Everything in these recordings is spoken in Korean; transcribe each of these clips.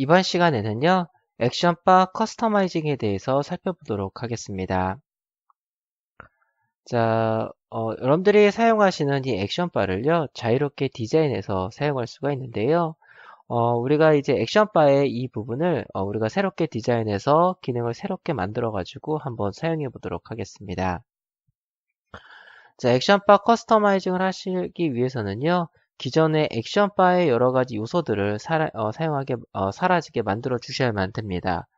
이번 시간에는요, 액션바 커스터마이징에 대해서 살펴보도록 하겠습니다. 자, 어, 여러분들이 사용하시는 이 액션바를요, 자유롭게 디자인해서 사용할 수가 있는데요. 어, 우리가 이제 액션바의 이 부분을 어, 우리가 새롭게 디자인해서 기능을 새롭게 만들어가지고 한번 사용해 보도록 하겠습니다. 자, 액션바 커스터마이징을 하시기 위해서는요, 기존의 액션바의 여러 가지 요소들을 사, 어, 사용하게 어, 사라지게 만들어 주셔야만 됩니다.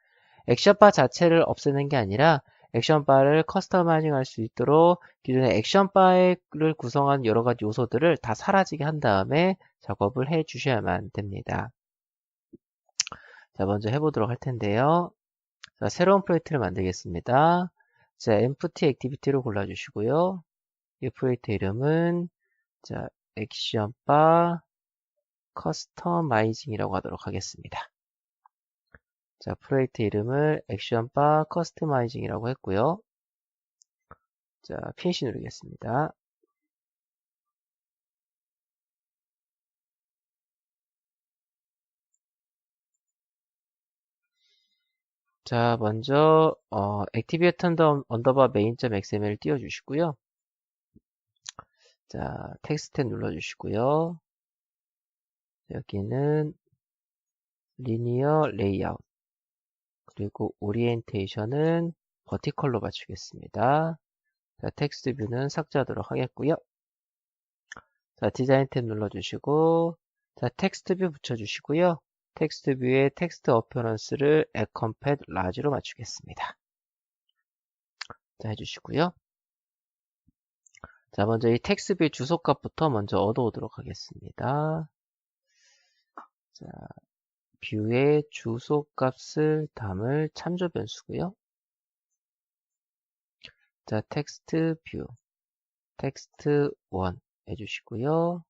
액션바 자체를 없애는 게 아니라 액션바를 커스터마이징 할 수 있도록 기존의 액션바를 구성한 여러 가지 요소들을 다 사라지게 한 다음에 작업을 해 주셔야만 됩니다. 자, 먼저 해보도록 할 텐데요. 자, 새로운 프로젝트를 만들겠습니다. 자, empty activity로 골라주시고요. 이 프로젝트 이름은 자, 액션 바 커스터마이징이라고 하도록 하겠습니다. 자, 프로젝트 이름을 액션 바 커스터마이징이라고 했고요. 자, 피니시 누르겠습니다. 자, 먼저 어, 액티비티 언더바 메인.xml을 띄워주시고요. 자, 텍스트 눌러주시고요. 여기는 리니어 레이아웃 그리고 오리엔테이션은 버티컬로 맞추겠습니다. 자, 텍스트 뷰는 삭제하도록 하겠고요. 자, 디자인 탭 눌러주시고 자, 텍스트 뷰 붙여주시고요. 텍스트 뷰의 텍스트 어페런스를 에컴팻 라지로 맞추겠습니다. 자, 해주시고요. 자, 먼저 이 텍스트뷰 주소값부터 먼저 얻어오도록 하겠습니다. 자, 뷰에 주소값을 담을 참조 변수고요. 자, 텍스트 뷰, 텍스트 1 해주시고요.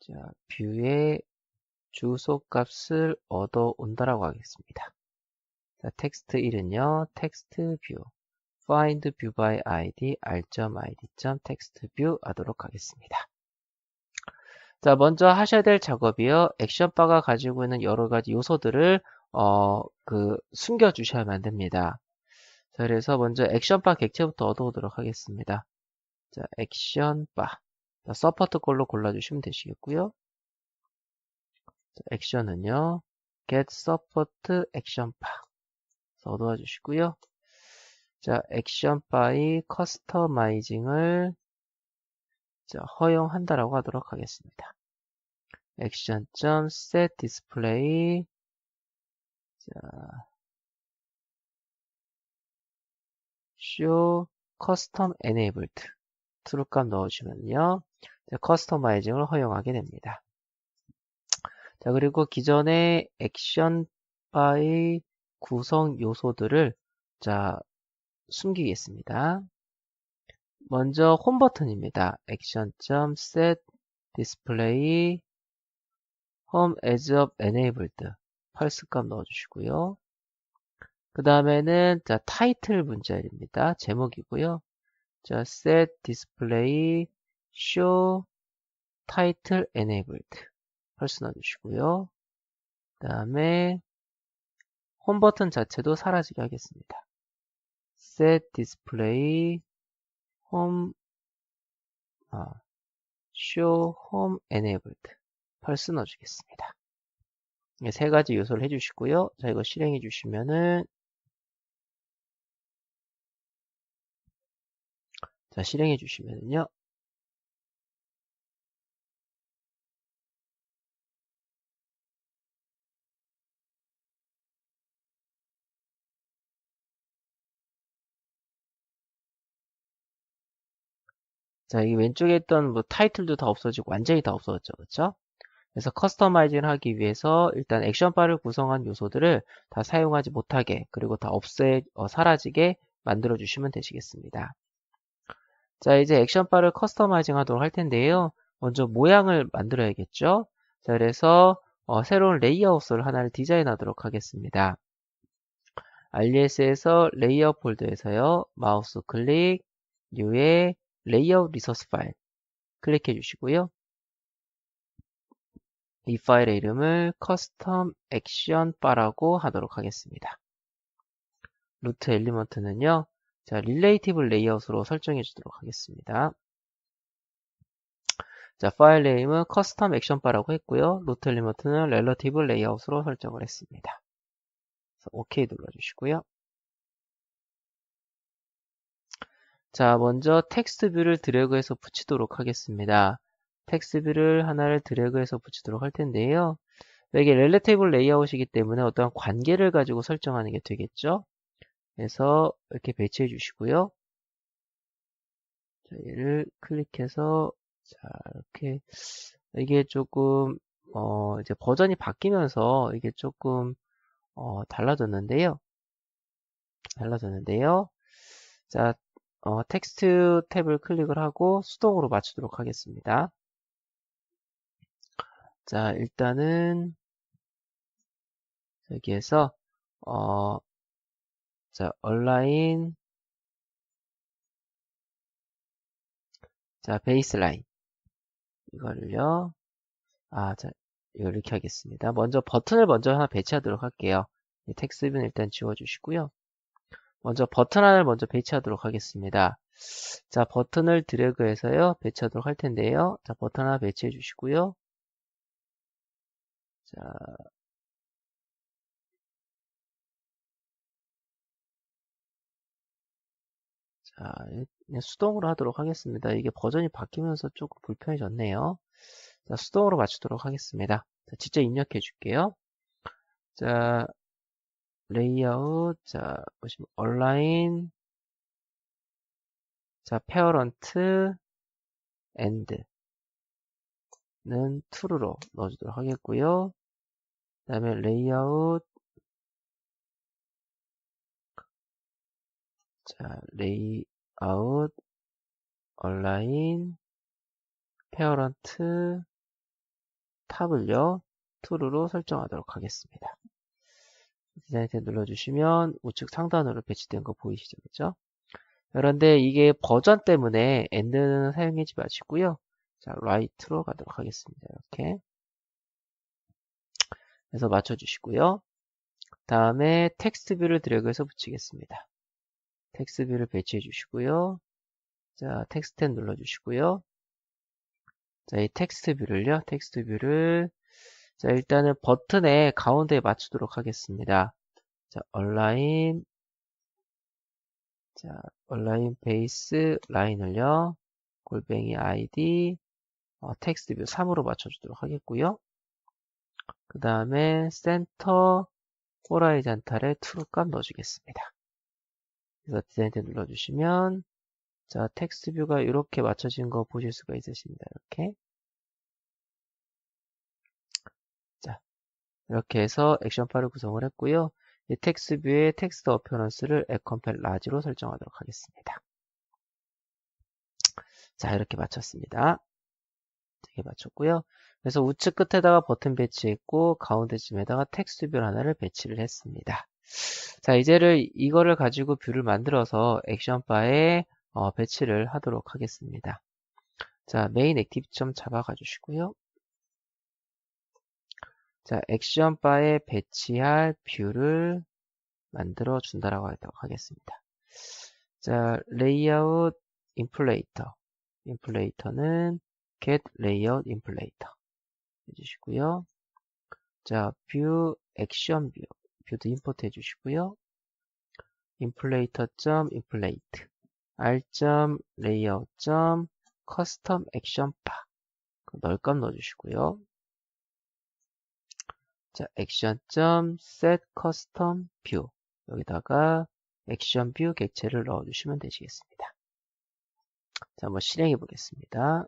자, 뷰에 주소값을 얻어온다라고 하겠습니다. 자, 텍스트 1은요, 텍스트 뷰, find view by id r.id.textview 하도록 하겠습니다. 자, 먼저 하셔야 될 작업이요. 액션바가 가지고 있는 여러 가지 요소들을 어, 그 숨겨 주셔야만 됩니다. 자, 그래서 먼저 액션바 객체부터 얻어오도록 하겠습니다. 자, 액션바. 자, 서포트 걸로 골라주시면 되시겠고요. 자, 액션은요. get support action 바. 얻어와 주시고요. 자, 액션 바이 커스터마이징을 자, 허용한다라고 하도록 하겠습니다. 액션.set display 자, show custom enabled 트루값 넣어주면요. 자, 커스터마이징을 허용하게 됩니다. 자, 그리고 기존의 액션 바의 구성 요소들을 자, 숨기겠습니다. 먼저 홈 버튼입니다. action.set display home as of enabled 펄스 값 넣어주시고요. 그 다음에는 자 타이틀 문자입니다. 제목이고요. 자 set display show title enabled 펄스 넣어주시고요. 그 다음에 홈 버튼 자체도 사라지게 하겠습니다. Set display home 아, show home enabled 펄스 넣어주겠습니다. 세 가지 요소를 해주시고요. 자 이거 실행해 주시면은 자 실행해 주시면은요. 자, 이 왼쪽에 있던 뭐 타이틀도 다 없어지고 완전히 다 없어졌죠. 그렇죠? 그래서 커스터마이징을 하기 위해서 일단 액션바를 구성한 요소들을 다 사용하지 못하게 그리고 다 없애 어, 사라지게 만들어 주시면 되시겠습니다. 자, 이제 액션바를 커스터마이징 하도록 할 텐데요. 먼저 모양을 만들어야겠죠. 자, 그래서 어, 새로운 레이아웃을 하나를 디자인하도록 하겠습니다. RES에서 레이어 폴더에서요. 마우스 클릭, 뉴에 레이아웃 리소스 파일 클릭해 주시고요. 이 파일의 이름을 custom action 바라고 하도록 하겠습니다. 루트 엘리먼트는요, 자, 릴레이티브 레이아웃으로 설정해 주도록 하겠습니다. 자, 파일 네임은 custom action 바라고 했고요. 루트 엘리먼트는 relative layout으로 설정을 했습니다. OK 눌러 주시고요. 자, 먼저 텍스트 뷰를 드래그해서 붙이도록 하겠습니다. 텍스트 뷰를 하나를 드래그해서 붙이도록 할 텐데요. 이게 렐레테이블 레이아웃이기 때문에 어떤 관계를 가지고 설정하는 게 되겠죠. 그래서 이렇게 배치해 주시고요. 자, 얘를 클릭해서 자, 이렇게 이게 조금 어, 이제 버전이 바뀌면서 이게 조금 어, 달라졌는데요. 달라졌는데요. 자, 어, 텍스트 탭을 클릭을 하고 수동으로 맞추도록 하겠습니다. 자, 일단은 여기에서 어, 자, 얼라인 자, 베이스라인 이거를요. 아, 자, 이걸 이렇게 하겠습니다. 먼저 버튼을 먼저 하나 배치하도록 할게요. 텍스트는 일단 지워주시고요. 먼저 버튼 하나를 먼저 배치하도록 하겠습니다. 자, 버튼을 드래그해서요, 배치하도록 할 텐데요. 자, 버튼 하나 배치해 주시고요. 자, 자, 수동으로 하도록 하겠습니다. 이게 버전이 바뀌면서 조금 불편해졌네요. 자, 수동으로 맞추도록 하겠습니다. 자, 직접 입력해 줄게요. 자, 레이아웃, 자, 보시면 얼라인, 자, 페어런트, 엔드 는 true로 넣어주도록 하겠고요. 그 다음에 레이아웃, 자, 레이아웃, 얼라인, 페어런트, 탑을요, true로 설정하도록 하겠습니다. 디자인 탭 눌러주시면 우측 상단으로 배치된 거 보이시죠? 그죠? 그런데 이게 버전 때문에 end는 사용하지 마시고요. 자, right로 가도록 하겠습니다. 이렇게. 그래서 맞춰주시고요. 다음에 텍스트 뷰를 드래그해서 붙이겠습니다. 텍스트 뷰를 배치해 주시고요. 자, 텍스트 탭 눌러 주시고요. 자, 이 텍스트 뷰를요. 텍스트 뷰를 자, 일단은 버튼의 가운데에 맞추도록 하겠습니다. 자, 얼라인 자, 얼라인 베이스 라인을요. 골뱅이 아이디 어, 텍스트 뷰 3으로 맞춰주도록 하겠고요. 그 다음에 센터 호라이잔탈에 트루 값 넣어주겠습니다. 그래서 디자인 탭 눌러주시면 자 텍스트 뷰가 이렇게 맞춰진 거 보실 수가 있으십니다. 이렇게 이렇게 해서 액션 파일을 구성을 했고요. 이 텍스트 뷰의 텍스트 어피어런스를 에컴펠 라지로 설정하도록 하겠습니다. 자, 이렇게 맞췄습니다. 되게 맞췄고요. 그래서 우측 끝에다가 버튼 배치했고 가운데쯤에다가 텍스트 뷰 하나를 배치를 했습니다. 자, 이제를 이거를 가지고 뷰를 만들어서 액션 바에 어, 배치를 하도록 하겠습니다. 자, 메인 액티비티 좀 잡아 가 주시고요. 자, 액션 바에 배치할 뷰를 만들어 준다라고 하겠습니다. 자, 레이아웃 인플레이터. 인플레이터는 get layout inflator 해주시고요. 자, 뷰 액션 뷰. 뷰도 임포트 해주시고요. inflator.inflate r.layout.custom action 바 넓값 넣어주시고요. 자, action.set custom view 여기다가 액션 뷰 객체를 넣어 주시면 되시겠습니다. 자, 한번 실행해 보겠습니다.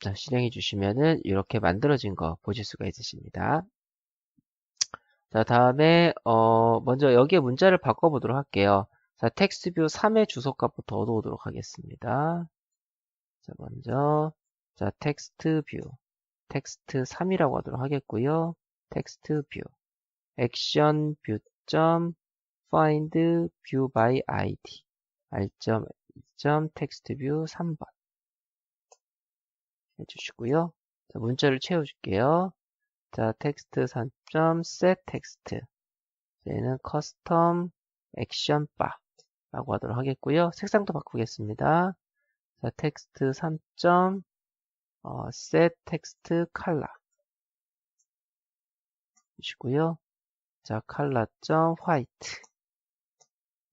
자, 실행해 주시면은 이렇게 만들어진 거 보실 수가 있으십니다. 자, 다음에 어, 먼저 여기에 문자를 바꿔보도록 할게요. 자, 텍스트뷰 3의 주소값부터 얻어오도록 하겠습니다. 자, 먼저 자, 텍스트 뷰 텍스트 3이라고 하도록 하겠고요. 텍스트 뷰 액션 뷰점 find view by id r.점 text view 3번 해 주시고요. 자, 문자를 채워 줄게요. 자, 텍스트 3점 set text 얘는 custom action bar 라고 하도록 하겠고요. 색상도 바꾸겠습니다. 자, 텍스트 3점 어, set text color 주시고요. 자, color.white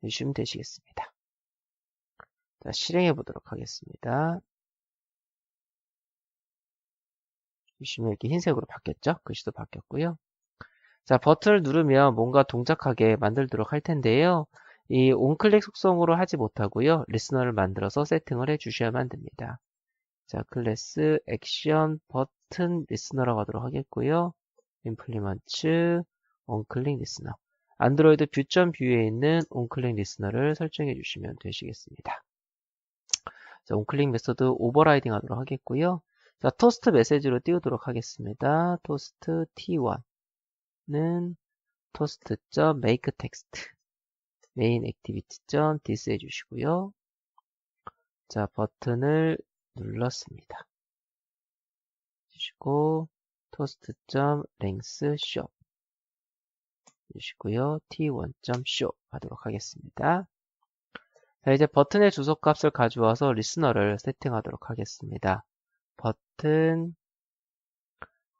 주시면 되시겠습니다. 자, 실행해 보도록 하겠습니다. 보시면 이렇게 흰색으로 바뀌었죠? 글씨도 바뀌었고요. 자, 버튼을 누르면 뭔가 동작하게 만들도록 할 텐데요. 이 온클릭 속성으로 하지 못하고요. 리스너를 만들어서 세팅을 해 주셔야만 됩니다. 자, 클래스 액션 버튼 리스너라고 하도록 하겠고요. 임플리먼트 온클릭 리스너 안드로이드 뷰점 뷰에 있는 온클릭 리스너를 설정해 주시면 되시겠습니다. 자, 온클릭 메서드 오버라이딩 하도록 하겠고요. 자, 토스트 메시지로 띄우도록 하겠습니다. 토스트 t1는 toast.make text main activity.this 해주시고요. 자, 버튼을 눌렀습니다. 주시고 toast.length show 주시고요. t1.show 하도록 하겠습니다. 자, 이제 버튼의 주소값을 가져와서 리스너를 세팅하도록 하겠습니다. 버튼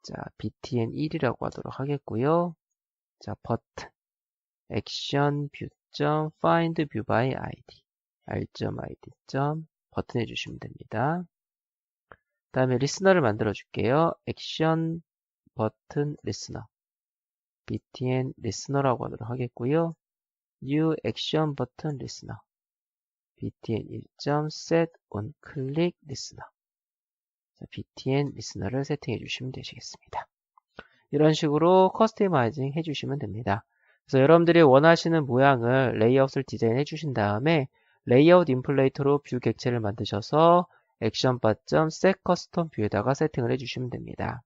자 btn 1이라고 하도록 하겠고요. 자 버튼 액션 뷰점 find view by id r.id. 버튼 해주시면 됩니다. 다음에 리스너를 만들어 줄게요. 액션 버튼 리스너 btn 리스너라고 하도록 하겠고요. new 액션 버튼 리스너 btn 1.set on click 리스너 btn 리스너를 세팅해 주시면 되시겠습니다. 이런 식으로 커스터마이징 해주시면 됩니다. 그래서 여러분들이 원하시는 모양을 레이아웃을 디자인해 주신 다음에 레이아웃 인플레이터로 뷰 객체를 만드셔서 액션바.점 set custom 뷰에다가 세팅을 해주시면 됩니다.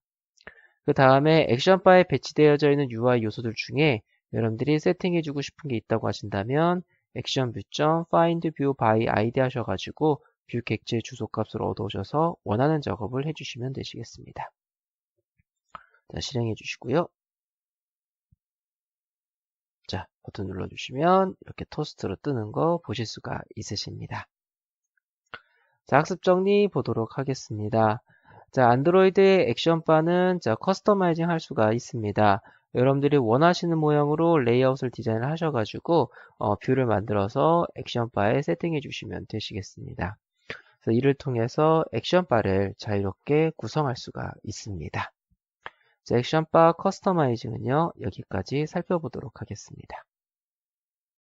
그 다음에 액션바에 배치되어져 있는 UI 요소들 중에 여러분들이 세팅해주고 싶은 게 있다고 하신다면 액션뷰.점 find view by id 하셔가지고 뷰 객체 주소값을 얻어오셔서 원하는 작업을 해주시면 되시겠습니다. 자, 실행해 주시고요. 자, 버튼 눌러주시면 이렇게 토스트로 뜨는 거 보실 수가 있으십니다. 자, 학습 정리 보도록 하겠습니다. 자, 안드로이드의 액션바는 자, 커스터마이징 할 수가 있습니다. 여러분들이 원하시는 모양으로 레이아웃을 디자인을 하셔가지고 어, 뷰를 만들어서 액션바에 세팅해 주시면 되시겠습니다. 그래서 이를 통해서 액션바를 자유롭게 구성할 수가 있습니다. 액션바 커스터마이징은요 여기까지 살펴보도록 하겠습니다.